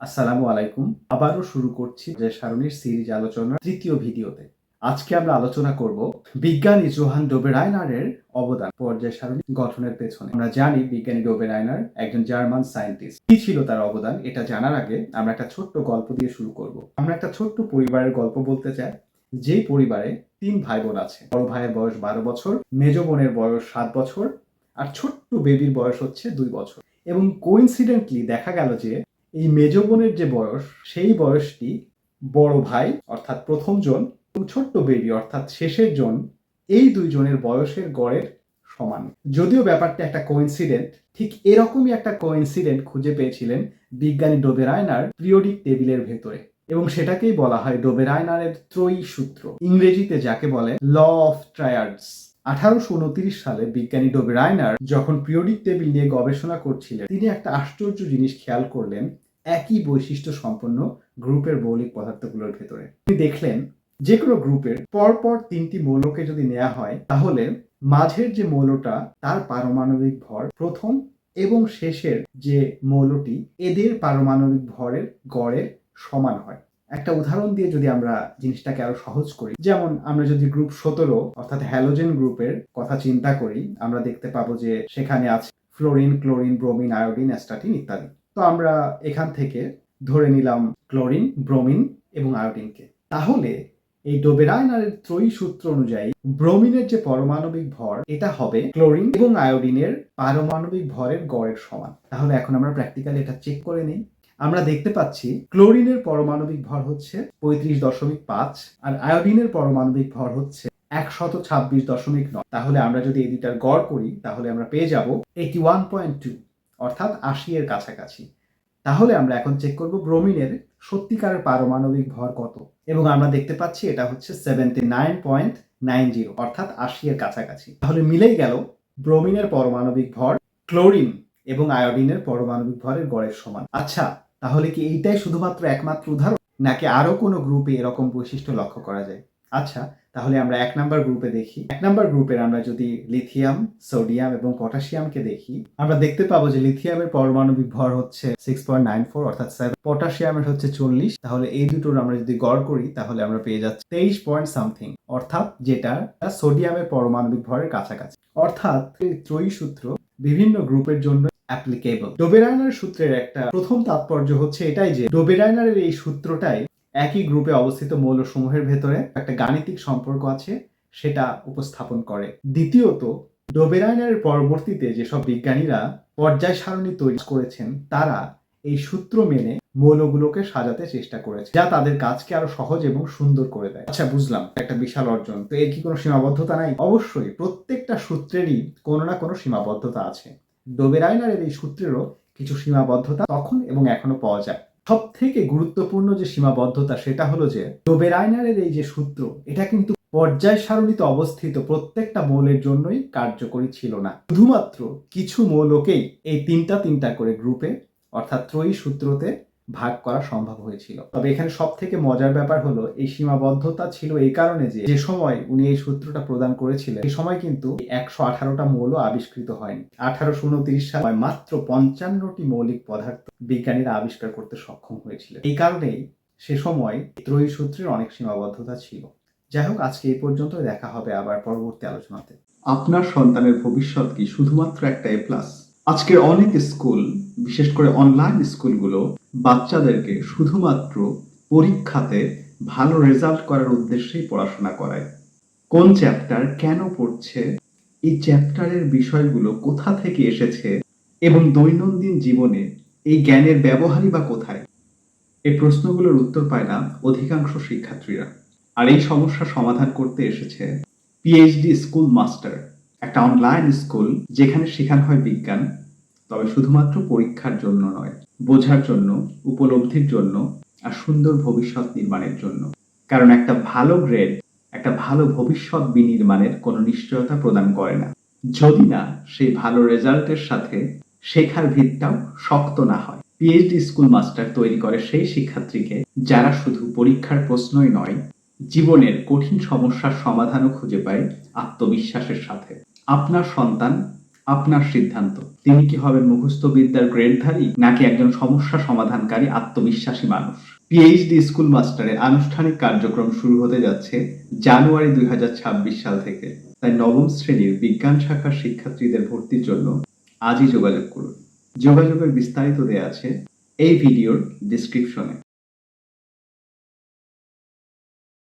আসসালামু আলাইকুম। আবারও শুরু করছি যে সারণীর সিরিজ আলোচনার তৃতীয় ভিডিওতে। আজকে আমরা আলোচনা করব বিজ্ঞানী জোহান ডোবেরাইনারের অবদান, পর্যায় সারণী গঠনের পেছনে। আমরা জানি বিজ্ঞানী ডোবেরাইনার একজন জার্মান সায়েন্টিস্ট। কি ছিল তার অবদান, এটা জানার আগে আমরা একটা ছোট্ট গল্প দিয়ে শুরু করব। আমরা একটা ছোট্ট পরিবারের গল্প বলতে চাই। যে পরিবারে তিন ভাই বোন আছে। বড় ভাইয়ের বয়স বারো বছর, মেজ বোনের বয়স সাত বছর, আর ছোট্ট বেবির বয়স হচ্ছে দুই বছর। এবং কোইন্সিডেন্টলি দেখা গেল যে এই মেজ বোনের যে বয়স, সেই বয়সটি বড় ভাই, অর্থাৎ প্রথম জন, এবং ছোট্ট বেবি অর্থাৎ শেষের জন, এই দুইজনের বয়সের গড়ের সমান। যদিও ব্যাপারটা একটা কোইন্সিডেন্ট ঠিক এরকমই একটা কোইন্সিডেন্ট খুঁজে পেয়েছিলেন বিজ্ঞানী ডোবেরায়নার পিরিয়ডিক টেবিলের ভেতরে, এবং সেটাকেই বলা হয় ডোবেরায়নারের ত্রয়ী সূত্র। ইংরেজিতে যাকে বলে ল অফ ট্রায়ার্ডস আঠারোশো উনত্রিশ সালে বিজ্ঞানী ডোবেরায়নার যখন পিরিয়ডিক টেবিল নিয়ে গবেষণা করছিলেন, তিনি একটা আশ্চর্য জিনিস খেয়াল করলেন, একই বৈশিষ্ট্য সম্পন্ন গ্রুপের মৌলিক পদার্থগুলোর ভেতরে। তিনি দেখলেন যে কোনো গ্রুপের পরপর তিনটি মৌলকে যদি নেওয়া হয়, তাহলে মাঝের যে মৌলটা, তার পারমাণবিক ভর প্রথম এবং শেষের যে মৌলটি, এদের পারমাণবিক ভরের গড়ের সমান হয়। একটা উদাহরণ দিয়ে যদি আমরা জিনিসটাকে আরও সহজ করি, যেমন আমরা যদি গ্রুপ সতেরো, অর্থাৎ হ্যালোজেন গ্রুপের কথা চিন্তা করি, আমরা দেখতে পাবো যে সেখানে আছে fluorine chlorine bromine iodine astatine ইত্যাদি। তো আমরা এখান থেকে ধরে নিলাম ক্লোরিন ব্রোমিন এবং আয়োডিনকে তাহলে এই ডোবেরাইনারের ত্রয়ী সূত্র অনুযায়ী ব্রোমিনের যে পারমাণবিক ভর, এটা হবে ক্লোরিন এবং আয়োডিনের পারমাণবিক ভরের গড়ের সমান। তাহলে এখন আমরা প্র্যাকটিক্যালি এটা চেক করে নিই। আমরা দেখতে পাচ্ছি ক্লোরিনের পারমাণবিক ভর হচ্ছে পঁয়ত্রিশ দশমিক পাঁচ আর আয়োডিনের পারমাণবিক ভর হচ্ছে একশত ছাব্বিশ দশমিক নয়। তাহলে আমরা যদি এই দুটার গড় করি, তাহলে আমরা পেয়ে যাব এইটি ওয়ান পয়েন্ট টু অর্থাৎ আশি এর কাছাকাছি। তাহলে আমরা এখন চেক করব ব্রোমিনের সত্যিকারের পারমাণবিক ভর কত। এবং আমরা দেখতে পাচ্ছি এটা হচ্ছে seventy nine point nine zero অর্থাৎ আশি এর কাছাকাছি। তাহলে মিলেই গেল ব্রোমিনের পারমাণবিক ভর ক্লোরিন এবং আয়োডিনের পারমাণবিক ভরের গড়ের সমান। আচ্ছা তাহলে কি এইটাই শুধুমাত্র একমাত্র উদাহরণ? নাকি আরও কোনো গ্রুপে এরকম বৈশিষ্ট্য লক্ষ্য করা যায়? আচ্ছা তাহলে আমরা এক নাম্বার গ্রুপে দেখি। এক নাম্বার গ্রুপের আমরা যদি লিথিয়াম, সোডিয়াম এবং পটাশিয়ামকে দেখি, আমরা দেখতে পাবো যে লিথিয়ামের পারমাণবিক ভর হচ্ছে সিক্স পয়েন্ট নাইন ফোর অর্থাৎ পটাশিয়ামের হচ্ছে চল্লিশ। তাহলে এই দুটোর আমরা যদি গড় করি, তাহলে আমরা পেয়ে যাচ্ছি তেইশ পয়েন্ট সামথিং অর্থাৎ যেটা সোডিয়ামের পারমাণবিক ভরের কাছাকাছি। অর্থাৎ ত্রয়ী সূত্র বিভিন্ন গ্রুপের জন্য অ্যাপ্লিকেবল ডোবেরাইনার সূত্রের একটা প্রথম তাৎপর্য হচ্ছে এটাই যে, ডোবেরাইনারের এই সূত্রটাই একই গ্রুপে অবস্থিত মৌলসমূহের ভেতরে একটা গাণিতিক সম্পর্ক আছে, সেটা উপস্থাপন করে। দ্বিতীয়ত, ডোবেরাইনারের পরবর্তীতে যেসব বিজ্ঞানীরা পর্যায় সারণী তৈরি করেছেন, তারা এই সূত্র মেনে মৌলগুলোকে সাজাতে চেষ্টা করেছে, যা তাদের কাজকে আরও সহজ এবং সুন্দর করে দেয়। আচ্ছা বুঝলাম, একটা বিশাল অর্জন। তো এর কি কোনো সীমাবদ্ধতা নাই? অবশ্যই, প্রত্যেকটা সূত্রেরই কোনো না কোনো সীমাবদ্ধতা আছে। ডোবেরাইনারের এই সূত্রেরও কিছু সীমাবদ্ধতা তখন এবং এখনও পাওয়া যায়। সব থেকে গুরুত্বপূর্ণ যে সীমাবদ্ধতা সেটা হলো যে ডোবেরাইনারের এই যে সূত্র, এটা কিন্তু পর্যায় সারণীতে অবস্থিত প্রত্যেকটা মৌলের জন্যই কার্যকরী ছিল না। শুধুমাত্র কিছু মৌলকেই এই তিনটা তিনটা করে গ্রুপে, অর্থাৎ ত্রয়ী সূত্রতে ভাগ করা সম্ভব হয়েছিল। তবে এখানে সব থেকে মজার ব্যাপার হলো, এই সীমাবদ্ধতা ছিল এই কারণে যে যে সময় উনি এই সূত্রটা প্রদান করেছিলেন এই সময় কিন্তু একশো আঠারোটা মৌল আবিষ্কৃত হয়নি। আঠারোশো উনত্রিশ সালে মাত্র পঞ্চান্নটি মৌলিক পদার্থ বিজ্ঞানীরা আবিষ্কার করতে সক্ষম হয়েছিলেন। এই কারণেই সে সময় ত্রয়ী সূত্রের অনেক সীমাবদ্ধতা ছিল। যাই হোক, আজকে এই পর্যন্ত দেখা হবে আবার পরবর্তী আলোচনাতে। আপনার সন্তানের ভবিষ্যৎ কি শুধুমাত্র একটা এ প্লাস? আজকের অনেক স্কুল, বিশেষ করে অনলাইন স্কুলগুলো বাচ্চাদেরকে শুধুমাত্র পরীক্ষাতে ভালো রেজাল্ট করার উদ্দেশ্যেই পড়াশোনা করায়। কোন চ্যাপ্টার কেন পড়ছে? এই চ্যাপ্টারের বিষয়গুলো কোথা থেকে এসেছে? এবং দৈনন্দিন জীবনে এই জ্ঞানের ব্যবহারই বা কোথায়? এই প্রশ্নগুলোর উত্তর পায় না অধিকাংশ শিক্ষার্থীরা। আর এই সমস্যা সমাধান করতে এসেছে পিএইচডি স্কুল মাস্টার, একটা অনলাইন স্কুল যেখানে শেখানো হয় বিজ্ঞান, তবে শুধুমাত্র পরীক্ষার জন্য নয়। বোঝার জন্য, উপলব্ধির জন্য আর সুন্দর ভবিষ্যৎ নির্মাণের জন্য। কারণ একটা ভালো গ্রেড, একটা ভালো ভবিষ্যৎ বিনির্মাণের কোনো নিশ্চয়তা প্রদান করে না। যদি না, সেই ভালো রেজাল্টের সাথে শেখার ভিতটাও শক্ত না হয়। পিএইচডি স্কুল মাস্টার তৈরি করে সেই শিক্ষার্থীকে, যারা শুধু পরীক্ষার প্রশ্নই নয়, জীবনের কঠিন সমস্যার সমাধানও খুঁজে পায় আত্মবিশ্বাসের সাথে। আপনার সন্তান আপনার সিদ্ধান্ত। তিনি কি হবেন মুখস্থ বিদ্যার গ্রেডধারী, নাকি একজন সমস্যা সমাধানকারী, আত্মবিশ্বাসী মানুষ? পিএইচডি স্কুল মাস্টারের আনুষ্ঠানিক কার্যক্রম শুরু হতে যাচ্ছে জানুয়ারি দুই হাজার ছাব্বিশ সাল থেকে। তাই নবম শ্রেণির বিজ্ঞান শাখার শিক্ষার্থীদের ভর্তির জন্য আজই যোগাযোগ করুন। যোগাযোগের বিস্তারিত দেয়া আছে এই ভিডিওর ডিসক্রিপশনে